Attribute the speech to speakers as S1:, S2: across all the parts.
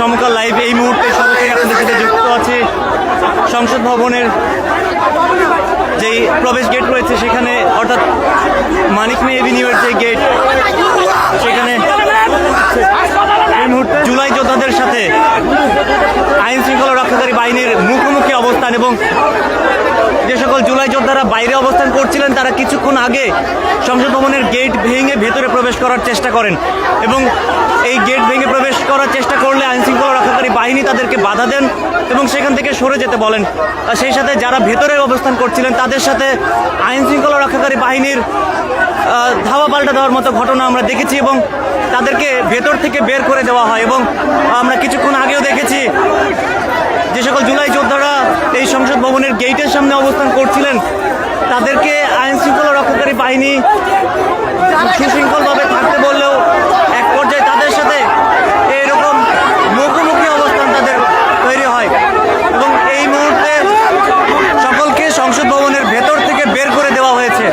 S1: সমকাল live এই মুহূর্তে সরাসরি আপনাদের সাথে যুক্ত আছে সংসদ ভবনের যেই প্রবেশ গেট রয়েছে সেখানে, অর্থাৎ মানিক মে এভিনিউয়ের যে গেট সেখানে এই মুহূর্তে জুলাই যোদ্ধাদের সাথে আইন শৃঙ্খলা রক্ষাকারী বাহিনীর মুখোমুখি অবস্থান এবং যে সকল জুলাই যোদ্ধারা বাইরে অবস্থান করছিলেন, তারা কিছুক্ষণ আগে সংসদ ভবনের গেট ভেঙে ভেতরে প্রবেশ করার চেষ্টা করেন এবং এই গেট ভেঙে প্রবেশ করার চেষ্টা করলে বাহিনী তাদেরকে বাধা দেন এবং সেখান থেকে সরে যেতে বলেন। আর সেই সাথে যারা ভেতরে অবস্থান করছিলেন, তাদের সাথে আইন শৃঙ্খলা রক্ষাকারী বাহিনীর ধাওয়া পাল্টা দেওয়ার মতো ঘটনা আমরা দেখেছি এবং তাদেরকে ভেতর থেকে বের করে দেওয়া হয় এবং আমরা কিছুক্ষণ আগেও দেখেছি যে সকল জুলাই যোদ্ধারা এই সংসদ ভবনের গেইটের সামনে অবস্থান করছিলেন। তাদেরকে আইন শৃঙ্খলা রক্ষাকারী বাহিনী সুশৃঙ্খলভাবে থাকতে বললেও এক পর্যায়ে তাদের সাথে এরকম মুখোমুখি অবস্থান তাদের তৈরি হয় এবং এই মুহূর্তে সকলকে সংসদ ভবনের ভেতর থেকে বের করে দেওয়া হয়েছে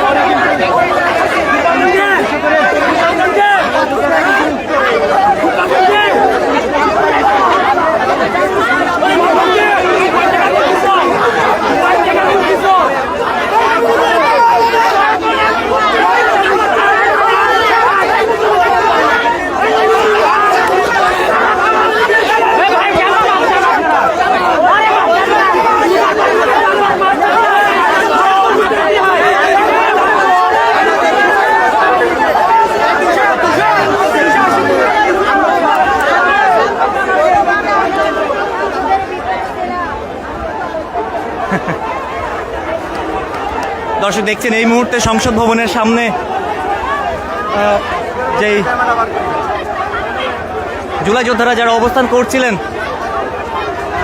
S1: দর্শক, দেখছেন, এই মুহূর্তে সংসদ ভবনের সামনে যেই জুলাই যোদ্ধারা যারা অবস্থান করছিলেন,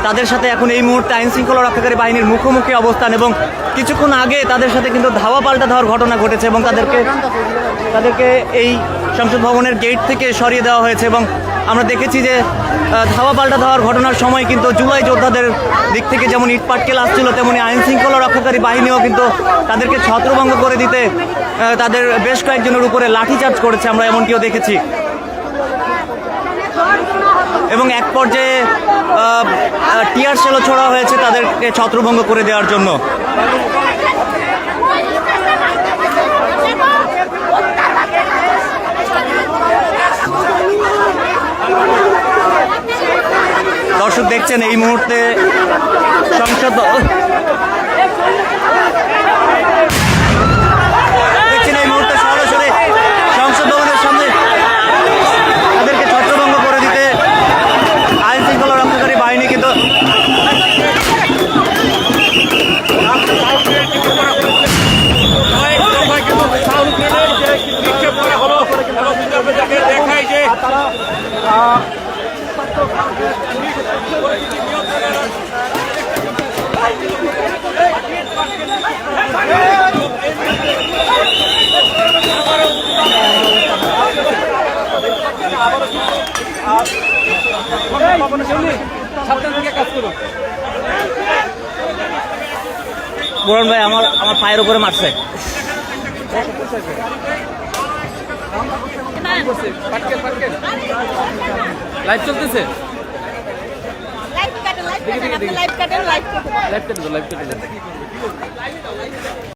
S1: তাদের সাথে এখন এই মুহূর্তে আইন শৃঙ্খলা রক্ষাকারী বাহিনীর মুখোমুখি অবস্থান এবং কিছুক্ষণ আগে তাদের সাথে কিন্তু ধাওয়া পাল্টা দেওয়ার ঘটনা ঘটেছে এবং তাদেরকে তাদেরকে এই সংসদ ভবনের গেট থেকে সরিয়ে দেওয়া হয়েছে এবং আমরা দেখেছি যে ধাওয়া পাল্টা দেওয়ার ঘটনার সময় কিন্তু জুলাই যোদ্ধাদের দিক থেকে যেমন ইট পাটকেল আসছিল, তেমনি আইন শৃঙ্খলা রক্ষাকারী বাহিনীও কিন্তু তাদেরকে ছত্রভঙ্গ করে দিতে তাদের বেশ কয়েকজনের উপরে লাঠিচার্জ করেছে আমরা এমনটিও দেখেছি। এবং এক পর্যায়ে টিয়ার সেলও ছোড়া হয়েছে তাদেরকে ছত্রভঙ্গ করে দেওয়ার জন্য দর্শক দেখছেন এই মুহূর্তে সংসদ দেখছেন এই মুহূর্তে সরাসরি সংসদ ভবনের সামনে তাদেরকে ছত্রভঙ্গ করে দিতে আইন শৃঙ্খলা রক্ষাকারী বাহিনী কিন্তু
S2: দেখায় যে
S1: বোরন ভাই আমার আমার পায়ের উপরে মারছে।
S2: লাইভ চলতেছে?
S3: লাইভ কাটেন লাইভ কাটেন লাইভ কাটেন লাইভ কাটেন
S2: লাইভ কেটে লাইভ কেটে